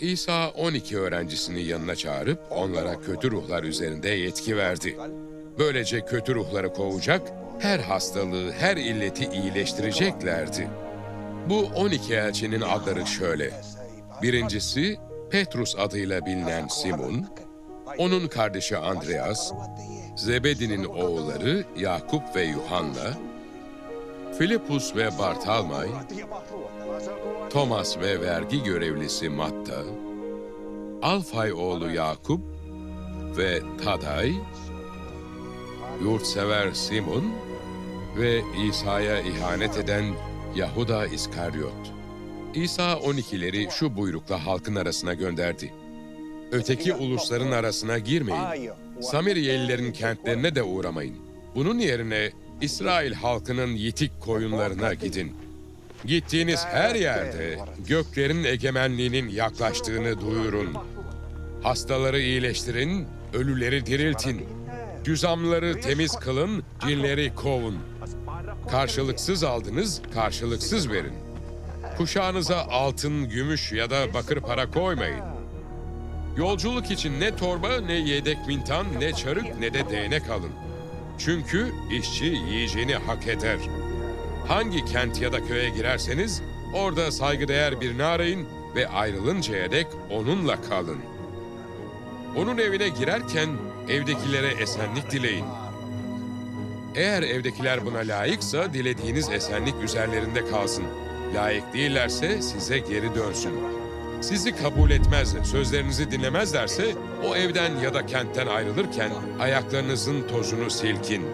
İsa 12 öğrencisini yanına çağırıp onlara kötü ruhlar üzerinde yetki verdi. Böylece kötü ruhları kovacak, her hastalığı, her illeti iyileştireceklerdi. Bu 12 elçinin adları şöyle. Birincisi Petrus adıyla bilinen Simon, onun kardeşi Andreas, Zebedi'nin oğulları Yakup ve Yuhanna, Filipus ve Bartalmay, Thomas ve vergi görevlisi Matta, Alfay oğlu Yakup ve Taday, yurtsever Simon ve İsa'ya ihanet eden Yahuda İskaryot. İsa 12'leri şu buyrukla halkın arasına gönderdi. Öteki ulusların arasına girmeyin. Samiriyelilerin kentlerine de uğramayın. Bunun yerine İsrail halkının yitik koyunlarına gidin. Gittiğiniz her yerde göklerin egemenliğinin yaklaştığını duyurun. Hastaları iyileştirin, ölüleri diriltin. Cüzamları temiz kılın, cinleri kovun. Karşılıksız aldınız, karşılıksız verin. Kuşağınıza altın, gümüş ya da bakır para koymayın. Yolculuk için ne torba, ne yedek mintan, ne çarık, ne de değnek alın. Çünkü işçi yiyeceğini hak eder. Hangi kent ya da köye girerseniz orada saygıdeğer birini arayın ve ayrılıncaya dek onunla kalın. Onun evine girerken evdekilere esenlik dileyin. Eğer evdekiler buna layıksa dilediğiniz esenlik üzerlerinde kalsın. Layık değillerse size geri dönsün. Sizi kabul etmez, sözlerinizi dinlemezlerse o evden ya da kentten ayrılırken ayaklarınızın tozunu silkin.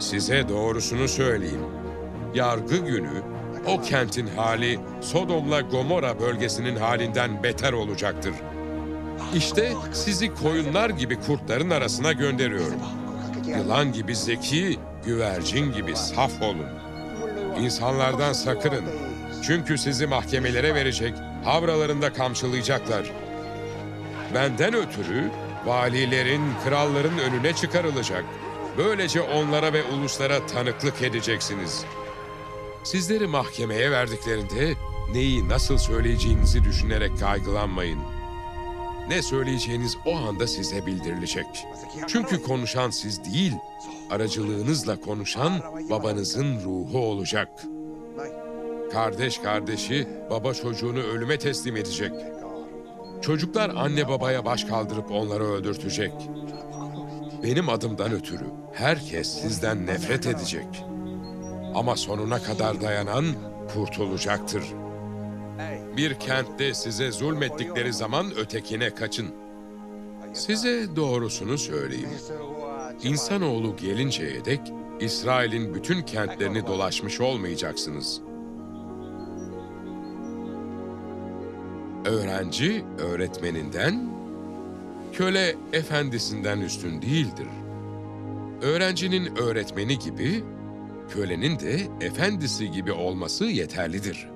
Size doğrusunu söyleyeyim. Yargı günü o kentin hali Sodom'la Gomorra bölgesinin halinden beter olacaktır. İşte sizi koyunlar gibi kurtların arasına gönderiyorum. Yılan gibi zeki, güvercin gibi saf olun. İnsanlardan sakının. Çünkü sizi mahkemelere verecek, havralarında kamçılayacaklar. Benden ötürü valilerin, kralların önüne çıkarılacak. Böylece onlara ve uluslara tanıklık edeceksiniz. Sizleri mahkemeye verdiklerinde neyi nasıl söyleyeceğinizi düşünerek kaygılanmayın. Ne söyleyeceğiniz o anda size bildirilecek. Çünkü konuşan siz değil, aracılığınızla konuşan babanızın ruhu olacak. Kardeş kardeşi, baba çocuğunu ölüme teslim edecek. Çocuklar anne babaya baş kaldırıp onları öldürtecek. Benim adımdan ötürü herkes sizden nefret edecek. Ama sonuna kadar dayanan kurtulacaktır. Bir kentte size zulmettikleri zaman ötekine kaçın. Size doğrusunu söyleyeyim. İnsanoğlu gelinceye dek İsrail'in bütün kentlerini dolaşmış olmayacaksınız. Öğrenci öğretmeninden, köle efendisinden üstün değildir. Öğrencinin öğretmeni gibi, kölenin de efendisi gibi olması yeterlidir.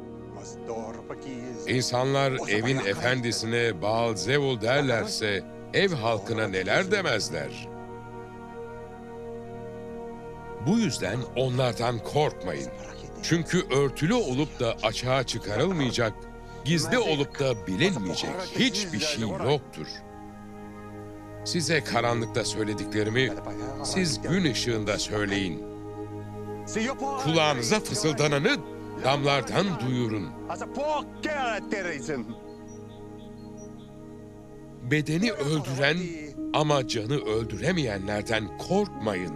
İnsanlar evin efendisine Baal Zevul derlerse, ev halkına neler demezler. Bu yüzden onlardan korkmayın. Çünkü örtülü olup da açığa çıkarılmayacak, gizli olup da bilinmeyecek hiçbir şey yoktur. Size karanlıkta söylediklerimi siz gün ışığında söyleyin. Kulağınıza fısıldananı damlardan duyurun. Bedeni öldüren ama canı öldüremeyenlerden korkmayın.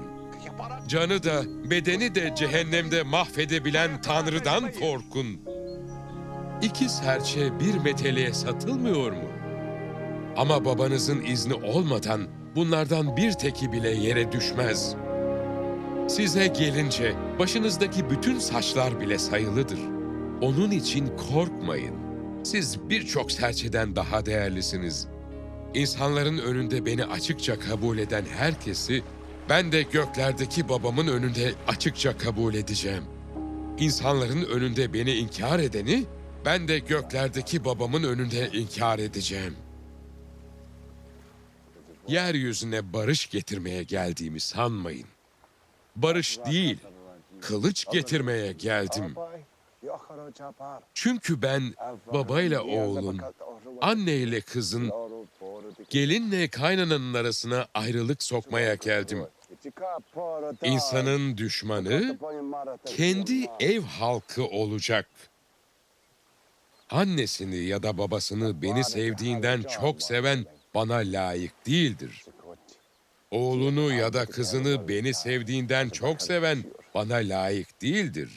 Canı da bedeni de cehennemde mahvedebilen Tanrı'dan korkun. İki serçe bir meteliğe satılmıyor mu? Ama babanızın izni olmadan bunlardan bir teki bile yere düşmez. Size gelince başınızdaki bütün saçlar bile sayılıdır. Onun için korkmayın. Siz birçok serçeden daha değerlisiniz. İnsanların önünde beni açıkça kabul eden herkesi ben de göklerdeki babamın önünde açıkça kabul edeceğim. İnsanların önünde beni inkar edeni ben de göklerdeki babamın önünde inkar edeceğim. Yeryüzüne barış getirmeye geldiğimi sanmayın. Barış değil, kılıç getirmeye geldim. Çünkü ben babayla oğlun, anneyle kızın, gelinle kaynananın arasına ayrılık sokmaya geldim. İnsanın düşmanı kendi ev halkı olacak. Annesini ya da babasını beni sevdiğinden çok seven bana layık değildir. Oğlunu ya da kızını beni sevdiğinden çok seven bana layık değildir.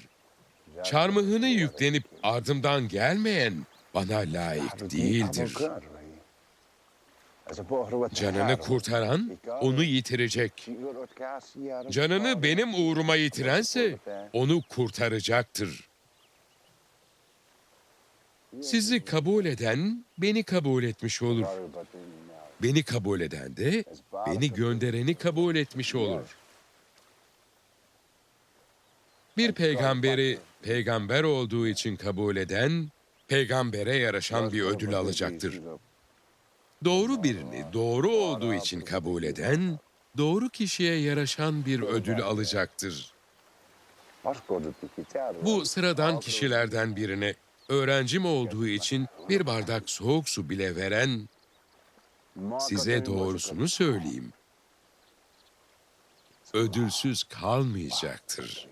Çarmıhını yüklenip ardımdan gelmeyen bana layık değildir. Canını kurtaran onu yitirecek. Canını benim uğruma yitirense onu kurtaracaktır. Sizi kabul eden beni kabul etmiş olur. Beni kabul eden de beni göndereni kabul etmiş olur. Bir peygamberi peygamber olduğu için kabul eden, peygambere yaraşan bir ödül alacaktır. Doğru birini doğru olduğu için kabul eden, doğru kişiye yaraşan bir ödül alacaktır. Bu sıradan kişilerden birine öğrencim olduğu için bir bardak soğuk su bile veren, size doğrusunu söyleyeyim. Ödülsüz kalmayacaktır.